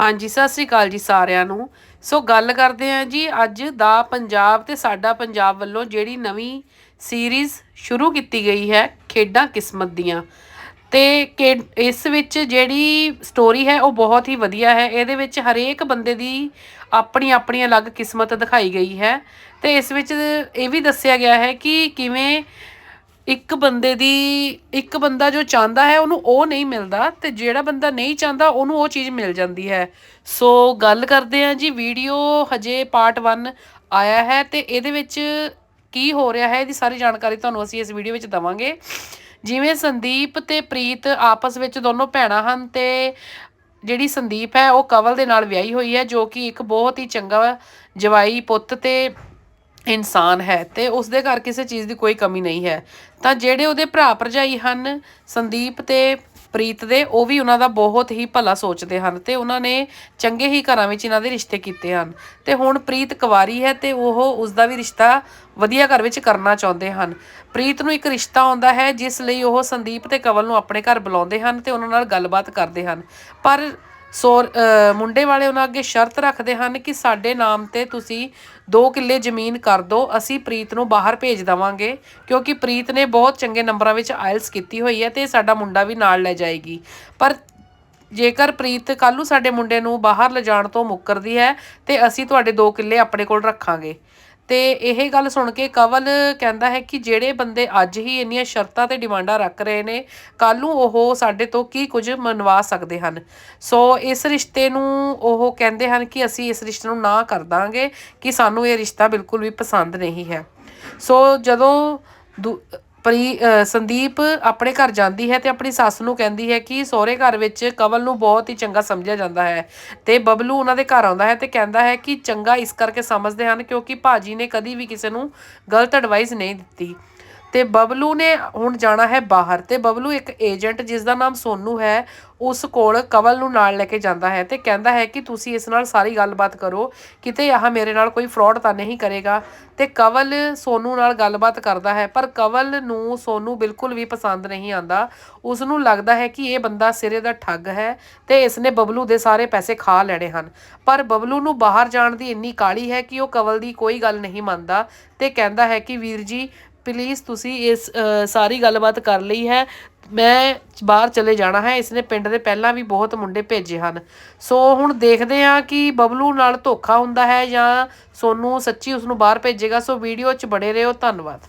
ਹਾਂਜੀ, ਸਤਿ ਸ੍ਰੀ ਅਕਾਲ ਜੀ ਸਾਰਿਆਂ ਨੂੰ। ਸੋ ਗੱਲ ਕਰਦੇ ਹਾਂ ਜੀ ਅੱਜ ਦਾ ਪੰਜਾਬ ਤੇ ਸਾਡਾ ਪੰਜਾਬ ਵੱਲੋਂ ਜਿਹੜੀ ਨਵੀਂ ਸੀਰੀਜ਼ ਸ਼ੁਰੂ ਕੀਤੀ ਗਈ ਹੈ, ਖੇਡਾਂ ਕਿਸਮਤ ਦੀਆਂ। ਤੇ ਕਿ ਇਸ ਵਿੱਚ ਜਿਹੜੀ ਸਟੋਰੀ ਹੈ ਉਹ ਬਹੁਤ ਹੀ ਵਧੀਆ ਹੈ। ਇਹਦੇ ਵਿੱਚ ਹਰੇਕ ਬੰਦੇ ਦੀ ਆਪਣੀ ਆਪਣੀ ਅਲੱਗ ਕਿਸਮਤ ਦਿਖਾਈ ਗਈ ਹੈ। ਤੇ ਇਸ ਵਿੱਚ ਇਹ ਵੀ ਦੱਸਿਆ ਗਿਆ ਹੈ ਕਿ ਕਿਵੇਂ ਇੱਕ ਬੰਦੇ ਦੀ, ਇੱਕ ਬੰਦਾ ਜੋ ਚਾਹੁੰਦਾ ਹੈ, ਉਹਨੂੰ ਉਹ ਨਹੀਂ ਮਿਲਦਾ ਤੇ ਜਿਹੜਾ ਬੰਦਾ ਨਹੀਂ ਚਾਹੁੰਦਾ, ਉਹਨੂੰ ਉਹ ਚੀਜ਼ ਮਿਲ ਜਾਂਦੀ ਹੈ। ਸੋ ਗੱਲ ਕਰਦੇ ਹਾਂ ਜੀ, ਵੀਡੀਓ ਹਜੇ ਪਾਰਟ 1 ਆਇਆ ਹੈ ਤੇ ਇਹਦੇ ਵਿੱਚ ਕੀ ਹੋ ਰਿਹਾ ਹੈ, ਇਹਦੀ ਸਾਰੀ ਜਾਣਕਾਰੀ ਤੁਹਾਨੂੰ ਅਸੀਂ ਇਸ ਵੀਡੀਓ ਵਿੱਚ ਦਵਾਂਗੇ। ਜਿਵੇਂ ਸੰਦੀਪ ਤੇ ਪ੍ਰੀਤ ਆਪਸ ਵਿੱਚ ਦੋਨੋਂ ਭੈਣਾਂ ਹਨ ਤੇ ਜਿਹੜੀ ਸੰਦੀਪ ਹੈ, ਉਹ ਕਵਲ ਦੇ ਨਾਲ ਵਿਆਹੀ ਹੋਈ ਹੈ, ਜੋ ਕਿ ਇੱਕ ਬਹੁਤ ਹੀ ਚੰਗਾ ਜਵਾਈ ਪੁੱਤ ਤੇ ਇਨਸਾਨ ਹੈ ਤੇ ਉਸ ਦੇ ਘਰ ਕਿਸੇ ਚੀਜ਼ ਦੀ ਕੋਈ ਕਮੀ ਨਹੀਂ ਹੈ। ਤਾਂ ਜਿਹੜੇ ਉਹਦੇ ਭਰਾ ਭਰਜਾਈ ਹਨ, ਸੰਦੀਪ ਤੇ ਪ੍ਰੀਤ ਦੇ, ਉਹ ਵੀ ਉਹਨਾਂ ਦਾ ਬਹੁਤ ਹੀ ਭਲਾ ਸੋਚਦੇ ਹਨ ਤੇ ਉਹਨਾਂ ਨੇ ਚੰਗੇ ਹੀ ਘਰਾਂ ਵਿੱਚ ਇਹਨਾਂ ਦੇ ਰਿਸ਼ਤੇ ਕੀਤੇ ਹਨ। ਤੇ ਹੁਣ ਪ੍ਰੀਤ ਕੁਵਾਰੀ ਹੈ ਤੇ ਉਹ ਉਸ ਦਾ ਵੀ ਰਿਸ਼ਤਾ ਵਧੀਆ ਘਰ ਵਿੱਚ ਕਰਨਾ ਚਾਹੁੰਦੇ ਹਨ। ਪ੍ਰੀਤ ਨੂੰ ਇੱਕ ਰਿਸ਼ਤਾ ਆਉਂਦਾ ਹੈ, ਜਿਸ ਲਈ ਉਹ ਸੰਦੀਪ ਤੇ ਕਵਲ ਨੂੰ ਆਪਣੇ ਘਰ ਬੁਲਾਉਂਦੇ ਹਨ ਤੇ ਉਹਨਾਂ ਨਾਲ ਗੱਲਬਾਤ ਕਰਦੇ ਹਨ। ਪਰ ਸੋ ਮੁੰਡੇ ਵਾਲੇ ਉਹਨਾਂ ਅੱਗੇ ਸ਼ਰਤ ਰੱਖਦੇ ਹਨ ਕਿ ਸਾਡੇ ਨਾਮ ਤੇ ਤੁਸੀਂ 2 ਕਿੱਲੇ ਜ਼ਮੀਨ ਕਰ ਦਿਓ, ਅਸੀਂ ਪ੍ਰੀਤ ਨੂੰ ਬਾਹਰ ਭੇਜ ਦਵਾਂਗੇ, ਕਿਉਂਕਿ ਪ੍ਰੀਤ ਨੇ ਬਹੁਤ ਚੰਗੇ ਨੰਬਰਾਂ ਵਿੱਚ ਆਇਲਸ ਕੀਤੀ ਹੋਈ ਹੈ ਤੇ ਸਾਡਾ ਮੁੰਡਾ ਵੀ ਨਾਲ ਲੈ ਜਾਏਗੀ। ਪਰ ਜੇਕਰ ਪ੍ਰੀਤ ਕੱਲ੍ਹ ਨੂੰ ਸਾਡੇ ਮੁੰਡੇ ਨੂੰ ਬਾਹਰ ਲਿਜਾਣ ਤੋਂ ਮੁੱਕਰਦੀ ਹੈ ਤੇ ਅਸੀਂ ਤੁਹਾਡੇ 2 ਕਿੱਲੇ ਆਪਣੇ ਕੋਲ ਰੱਖਾਂਗੇ। ਤੇ ਇਹ ਗੱਲ ਸੁਣ ਕੇ ਕਵਲ ਕਹਿੰਦਾ ਹੈ ਕਿ ਜਿਹੜੇ ਬੰਦੇ ਅੱਜ ਹੀ ਇੰਨੀਆਂ ਸ਼ਰਤਾਂ ਤੇ ਡਿਮਾਂਡਾਂ ਰੱਖ ਰਹੇ ਨੇ ਕੱਲ ਨੂੰ ਉਹ ਸਾਡੇ ਤੋਂ ਕੀ ਕੁਝ ਮਨਵਾ ਸਕਦੇ ਹਨ। ਸੋ ਇਸ ਰਿਸ਼ਤੇ ਨੂੰ ਉਹ ਕਹਿੰਦੇ ਹਨ ਕਿ ਅਸੀਂ ਇਸ ਰਿਸ਼ਤੇ ਨੂੰ ਨਾ ਕਰ ਦਾਂਗੇ ਕਿ ਸਾਨੂੰ ਇਹ ਰਿਸ਼ਤਾ ਬਿਲਕੁਲ ਵੀ ਪਸੰਦ ਨਹੀਂ ਹੈ। ਸੋ ਜਦੋਂ ਦੂ- ਪ੍ਰੀ ਸੰਦੀਪ ਆਪਣੇ ਘਰ ਜਾਂਦੀ ਹੈ ਤੇ ਆਪਣੀ ਸੱਸ ਨੂੰ ਕਹਿੰਦੀ ਹੈ ਕਿ ਸਹੁਰੇ ਘਰ ਵਿੱਚ ਕਵਲ ਨੂੰ ਬਹੁਤ ਹੀ ਚੰਗਾ ਸਮਝਿਆ ਜਾਂਦਾ ਹੈ ਤੇ ਬਬਲੂ ਉਹਨਾਂ ਦੇ ਘਰ ਆਉਂਦਾ ਹੈ ਤੇ ਕਹਿੰਦਾ ਹੈ ਕਿ ਚੰਗਾ ਇਸ ਕਰਕੇ ਸਮਝਦੇ ਹਨ ਕਿਉਂਕਿ ਭਾਜੀ ਨੇ ਕਦੀ ਵੀ ਕਿਸੇ ਨੂੰ ਗਲਤ ਐਡਵਾਈਸ ਨਹੀਂ ਦਿੱਤੀ। ਤੇ ਬਬਲੂ ਨੇ ਹੁਣ ਜਾਣਾ ਹੈ ਬਾਹਰ ਤੇ ਬਬਲੂ ਇੱਕ ਏਜੰਟ ਜਿਸ ਦਾ ਨਾਮ ਸੋਨੂ ਹੈ, ਉਸ ਕੋਲ ਕਵਲ ਨੂੰ ਨਾਲ ਲੈ ਕੇ ਜਾਂਦਾ ਹੈ ਤੇ ਕਹਿੰਦਾ ਹੈ ਕਿ ਤੁਸੀਂ ਇਸ ਨਾਲ ਸਾਰੀ ਗੱਲਬਾਤ ਕਰੋ, ਕਿਤੇ ਆਹ ਮੇਰੇ ਨਾਲ ਕੋਈ ਫਰਾਡ ਤਾਂ ਨਹੀਂ ਕਰੇਗਾ ਤੇ ਕਵਲ ਸੋਨੂ ਨਾਲ ਗੱਲਬਾਤ ਕਰਦਾ ਹੈ, ਪਰ ਕਵਲ ਨੂੰ ਸੋਨੂ ਬਿਲਕੁਲ ਵੀ ਪਸੰਦ ਨਹੀਂ ਆਂਦਾ ਉਸ ਨੂੰ ਲੱਗਦਾ ਹੈ ਕਿ ਇਹ ਬੰਦਾ ਸਿਰੇ ਦਾ ਠੱਗ ਹੈ ਤੇ ਇਸ ਨੇ ਬਬਲੂ ਦੇ ਸਾਰੇ ਪੈਸੇ ਖਾ ਲੈਣੇ ਹਨ। ਪਰ ਬਬਲੂ ਨੂੰ ਬਾਹਰ ਜਾਣ ਦੀ ਇੰਨੀ ਕਾਲੀ ਹੈ ਕਿ ਉਹ ਕਵਲ ਦੀ ਕੋਈ ਗੱਲ ਨਹੀਂ ਮੰਨਦਾ ਤੇ ਕਹਿੰਦਾ ਹੈ ਕਿ ਵੀਰ ਜੀ ਪਲੀਜ਼ ਤੁਸੀਂ ਇਸ ਸਾਰੀ ਗੱਲਬਾਤ ਕਰ ਲਈ ਹੈ। ਮੈਂ ਬਾਹਰ ਚਲੇ ਜਾਣਾ ਹੈ। ਇਸਨੇ ਪਿੰਡ ਦੇ ਪਹਿਲਾਂ ਵੀ ਬਹੁਤ ਮੁੰਡੇ ਭੇਜੇ ਹਨ। ਸੋ ਹੁਣ ਦੇਖਦੇ ਹਾਂ ਕਿ ਬਬਲੂ ਨਾਲ ਧੋਖਾ ਹੁੰਦਾ ਹੈ ਜਾਂ ਸੋਨੂੰ ਸੱਚੀ ਉਸ ਨੂੰ ਬਾਹਰ ਭੇਜੇਗਾ। ਸੋ ਵੀਡੀਓ 'ਚ ਬੜੇ ਰਹੋ। ਧੰਨਵਾਦ।